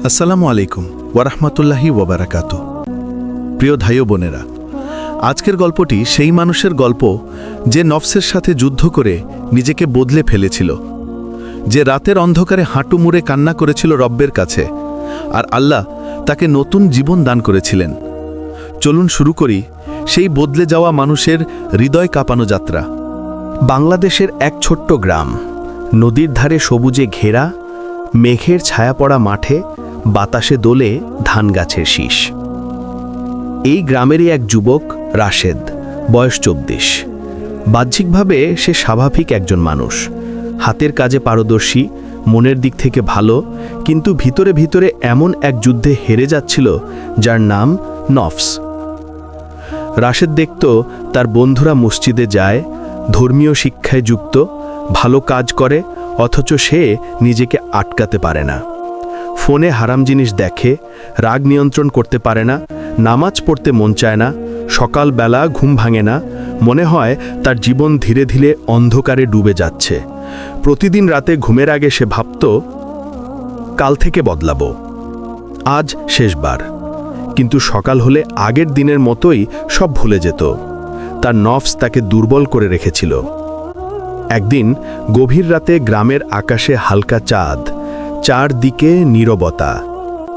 আসসালামু আলাইকুম ওয়ারাহমাতুল্লাহি ওয়াবারাকাত। প্রিয় ভাই বোনেরা, আজকের গল্পটি সেই মানুষের গল্প যে নফসের সাথে যুদ্ধ করে নিজেকে বদলে ফেলেছিল, যে রাতের অন্ধকারে হাঁটু মুড়ে কান্না করেছিল রব্বের কাছে, আর আল্লাহ তাকে নতুন জীবন দান করেছিলেন। চলুন শুরু করি সেই বদলে যাওয়া মানুষের হৃদয় কাঁপানো যাত্রা। বাংলাদেশের এক ছোট্ট গ্রাম, নদীর ধারে সবুজে ঘেরা, মেঘের ছায়া পড়া মাঠে বাতাসে দোলে ধান গাছের শীষ। এই গ্রামেরই এক যুবক রাশেদ, বয়স চব্বিশ। বাহ্যিকভাবে সে স্বাভাবিক একজন মানুষ। হাতের কাজে পারদর্শী, মনের দিক থেকে ভালো, কিন্তু ভিতরে ভিতরে এমন এক যুদ্ধে হেরে যাচ্ছিল, যার নাম নফস। রাশেদ দেখত তার বন্ধুরা মসজিদে যায়, ধর্মীয় শিক্ষায় যুক্ত, ভালো কাজ করে, অথচ সে নিজেকে আটকাতে পারে না। ফোনে হারাম জিনিস দেখে, রাগ নিয়ন্ত্রণ করতে পারে না, নামাজ পড়তে মন চায় না, সকালবেলা ঘুম ভাঙে না, মনে হয় তার জীবন ধীরে ধীরে অন্ধকারে ডুবে যাচ্ছে। প্রতিদিন রাতে ঘুমের আগে সে ভাবত, কাল থেকে বদলাবো। আজ শেষবার। কিন্তু সকাল হলে আগের দিনের মতোই সব ভুলে যেত। তার নফস তাকে দুর্বল করে রেখেছিল। একদিন গভীর রাতে গ্রামের আকাশে হালকা চাঁদ চারদিকে নীরবতা।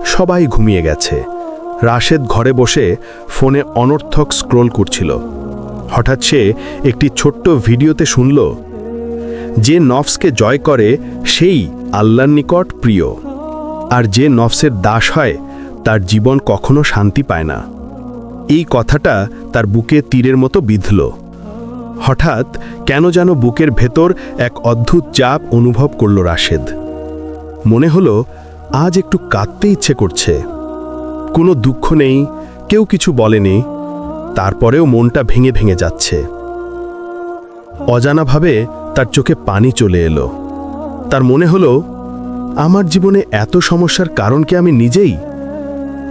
সবাই ঘুমিয়ে গেছে। রাশেদ ঘরে বসে ফোনে অনর্থক স্ক্রোল করছিল। হঠাৎ সে একটি ছোট্ট ভিডিওতে শুনল, যে নফসকে জয় করে সেই আল্লাহর নিকট প্রিয়, আর যে নফসের দাস হয়, তার জীবন কখনো শান্তি পায় না। এই কথাটা তার বুকে তীরের মতো বিঁধল। হঠাৎ কেন যেন বুকের ভেতর এক অদ্ভুত চাপ অনুভব করল রাশেদ। মনে হলো আজ একটু কাঁদতে ইচ্ছে করছে। কোনো দুঃখ নেই, কেউ কিছু বলেনি, তারপরেও মনটা ভেঙে ভেঙে যাচ্ছে। অজানাভাবে তার চোখে পানি চলে এলো। তার মনে হলো, আমার জীবনে এত সমস্যার কারণ কি আমি নিজেই?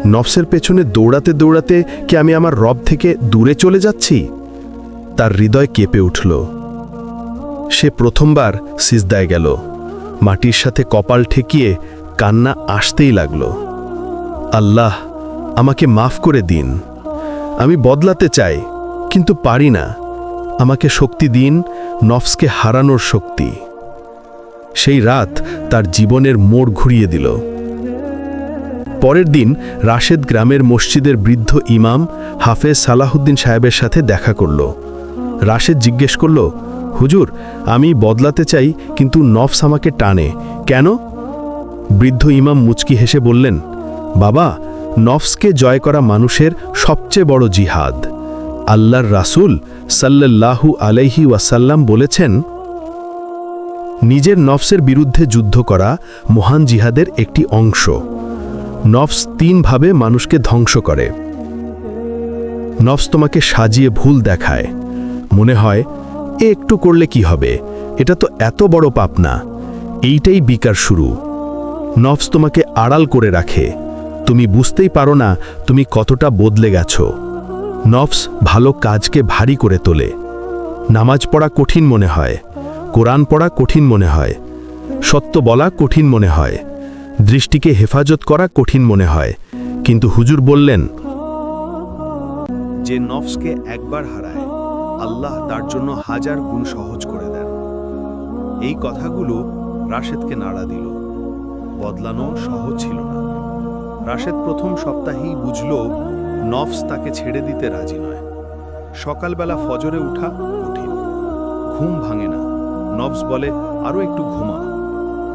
নফসের পেছনে দৌড়াতে দৌড়াতে কি আমি আমার রব থেকে দূরে চলে যাচ্ছি? তার হৃদয় কেঁপে উঠল। সে প্রথমবার সিজদায় গেল। মাটির সাথে কপাল ঠেকিয়ে কান্না আসতেই লাগল। আল্লাহ, আমাকে মাফ করে দিন। আমি বদলাতে চাই, কিন্তু পারি না। আমাকে শক্তি দিন, নফসকে হারানোর শক্তি। সেই রাত তার জীবনের মোড় ঘুরিয়ে দিল। পরের দিন রাশেদ গ্রামের মসজিদের বৃদ্ধ ইমাম হাফেজ সালাহুদ্দিন সাহেবের সাথে দেখা করল। রাশেদ জিজ্ঞেস করল হুজুর, আমি বদলাতে চাই, কিন্তু নফস আমাকে টানে। কেন? বৃদ্ধ ইমাম মুচকি হেসে বললেন, বাবা, নফসকে জয় করা মানুষের সবচেয়ে বড় জিহাদ। আল্লাহর রাসূল সাল্লাল্লাহু আলাইহি ওয়াসাল্লাম বলেছেন, নিজের নফসের বিরুদ্ধে যুদ্ধ করা মহান জিহাদের একটি অংশ। নফস তিনভাবে মানুষকে ধ্বংস করে। নফস তোমাকে সাজিয়ে ভুল দেখায়। মনে হয় এ একটু করলে কি হবে? এটা তো এত বড় পাপ না। এইটাই বিকার শুরু। নফস তোমাকে আড়াল করে রাখে। তুমি বুঝতেই পারো না তুমি কতটা বদলে গেছো। নফস ভালো কাজকে ভারী করে তোলে। নামাজ পড়া কঠিন মনে হয়। কোরআন পড়া কঠিন মনে হয়। সত্য বলা কঠিন মনে হয়। দৃষ্টিকে হেফাজত করা কঠিন মনে হয়। কিন্তু হুজুর বললেন, যে নফসকে একবার হারায় আল্লাহ তার জন্য হাজার গুণ সহজ করে দেন। এই কথাগুলো রাশেদকে নাড়া দিল। বদলানো সহজ ছিল না। রাশেদ প্রথম সপ্তাহেই বুঝল, নফস তাকে ছেড়ে দিতে রাজি নয়। সকালবেলা ফজরে উঠা কঠিন। ঘুম ভাঙে না। নফস বলে আরও একটু ঘুমা।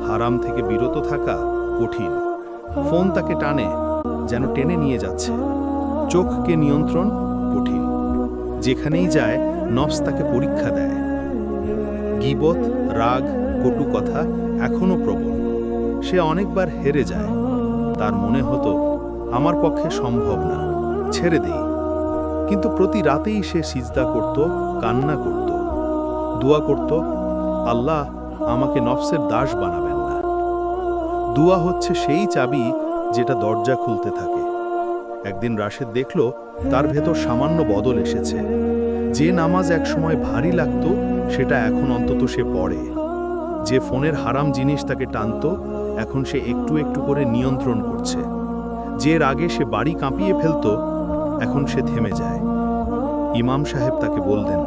হারাম থেকে বিরত থাকা কঠিন। ফোন তাকে টানে, যেন টেনে নিয়ে যাচ্ছে। চোখকে নিয়ন্ত্রণ কঠিন। যেখানেই যায়, নফস তাকে পরীক্ষা দেয়। গিবত, রাগ, কটু কথা এখনও প্রবল। সে অনেকবার হেরে যায়। তার মনে হতো, আমার পক্ষে সম্ভব না, ছেড়ে দেই। কিন্তু প্রতি রাতেই সে সিজদা করত, কান্না করত, দোয়া করত, আল্লাহ আমাকে নফসের দাস বানাবেন না। দুয়া হচ্ছে সেই চাবি যেটা দরজা খুলতে থাকে। একদিন রাশেদ দেখল, তার ভেতর সামান্য বদল এসেছে। যে নামাজ একসময় ভারী লাগতো, সেটা এখন অন্তত সে পড়ে। যে ফোনের হারাম জিনিস তাকে টানত, এখন সে একটু একটু করে নিয়ন্ত্রণ করছে। যে রাগে সে বাড়ি কাঁপিয়ে ফেলতো, এখন সে থেমে যায়। ইমাম সাহেব তাকে বললেন,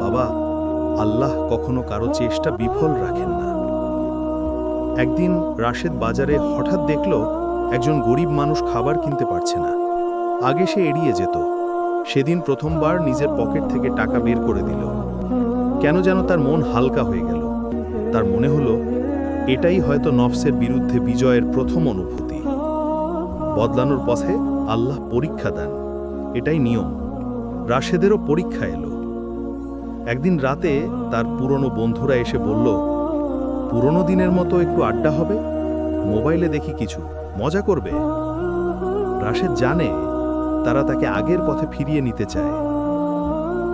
বাবা, আল্লাহ কখনো কারও চেষ্টা বিফল রাখেন না। একদিন রাশেদ বাজারে হঠাৎ দেখল একজন গরিব মানুষ খাবার কিনতে পারছে না। আগে সে এড়িয়ে যেত। সেদিন প্রথমবার নিজের পকেট থেকে টাকা বের করে দিল। কেন যেন তার মন হালকা হয়ে গেল। তার মনে হলো, এটাই হয়তো নফসের বিরুদ্ধে বিজয়ের প্রথম অনুভূতি। বদলানোর পথে আল্লাহ পরীক্ষা দেন। এটাই নিয়ম। রাশেদেরও পরীক্ষা এলো। একদিন রাতে তার পুরনো বন্ধুরা এসে বলল, পুরনো দিনের মতো একটু আড্ডা হবে? মোবাইলে দেখি কিছু। মজা করবে। রাশেদ জানে তারা তাকে আগের পথে ফিরিয়ে নিতে চায়।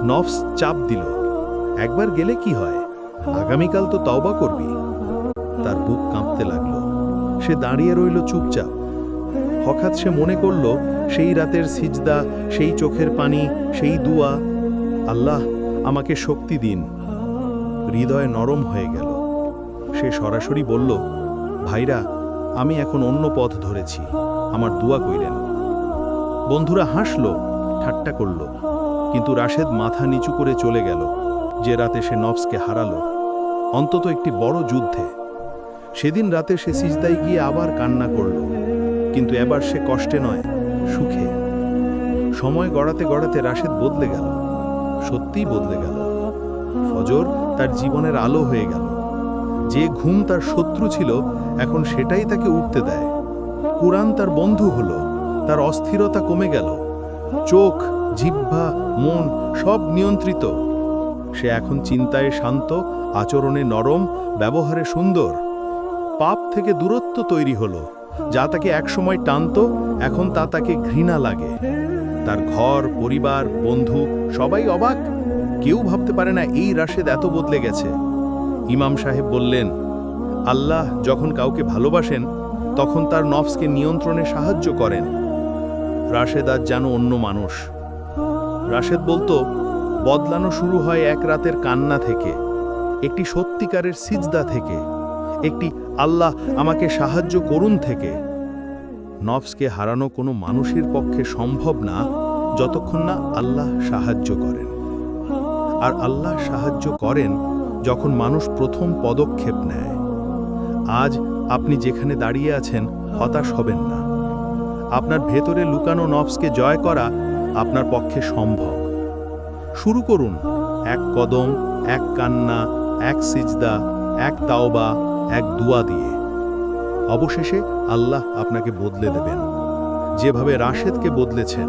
নফস চাপ দিল, একবার গেলে কি হয়? আগামীকাল তো তওবা করবি। তার বুক কাঁপতে লাগল। সে দাঁড়িয়ে রইল চুপচাপ। হঠাৎ সে মনে করল, সেই রাতের সিজদা, সেই চোখের পানি, সেই দুয়া। আল্লাহ, আমাকে শক্তি দিন। হৃদয় নরম হয়ে গেল। সে সরাসরি বলল, ভাইরা আমি এখন অন্য পথ ধরেছি। আমার দুয়া কইলেন। বন্ধুরা হাসল, ঠাট্টা করল, কিন্তু রাশেদ মাথা নিচু করে চলে গেল। যে রাতে সে নফসকে হারালো, অন্তত একটি বড় যুদ্ধে। সেদিন রাতে সে সিজদায় গিয়ে আবার কান্না করল, কিন্তু এবার সে কষ্টে নয়, সুখে। সময় গড়াতে গড়াতে রাশেদ বদলে গেল, সত্যিই বদলে গেল। ফজর তার জীবনের আলো হয়ে গেল। যে ঘুম তার শত্রু ছিল, এখন সেটাই তাকে উঠতে দেয়। কোরআন তার বন্ধু হলো, তার অস্থিরতা কমে গেল। চোখ, জিহ্বা, মন সব নিয়ন্ত্রিত। সে এখন চিন্তায় শান্ত, আচরণে নরম, ব্যবহারে সুন্দর। পাপ থেকে দূরত্ব তৈরি হলো। যা তাকে একসময় টানত, এখন তা তাকে ঘৃণা লাগে। তার ঘর, পরিবার, বন্ধু সবাই অবাক। কেউ ভাবতে পারে না এই রাশেদ এত বদলে গেছে। ইমাম সাহেব বললেন, আল্লাহ যখন কাউকে ভালোবাসেন, তখন তার নফসকে নিয়ন্ত্রণে সাহায্য করেন। রাশেদ আজ যেন অন্য মানুষ। রাশেদ বলতো, বদলানো শুরু হয় এক রাতের কান্না থেকে, একটি সত্যিকারের সিজদা থেকে, একটি আল্লাহ আমাকে সাহায্য করুন থেকে। নফসকে হারানো কোনো মানুষের পক্ষে সম্ভব না, যতক্ষণ না আল্লাহ সাহায্য করেন। আর আল্লাহ সাহায্য করেন যখন মানুষ প্রথম পদক্ষেপ নেয়, আজ আপনি যেখানে দাঁড়িয়ে আছেন হতাশ হবেন না। আপনার ভেতরে লুকানো নফসকে জয় করা আপনার পক্ষে সম্ভব। শুরু করুন। এক কদম, এক কান্না, এক সিজদা, এক তাওবা, এক দুয়া দিয়ে। অবশেষে আল্লাহ আপনাকে বদলে দেবেন। যেভাবে রাশেদকে বদলেছেন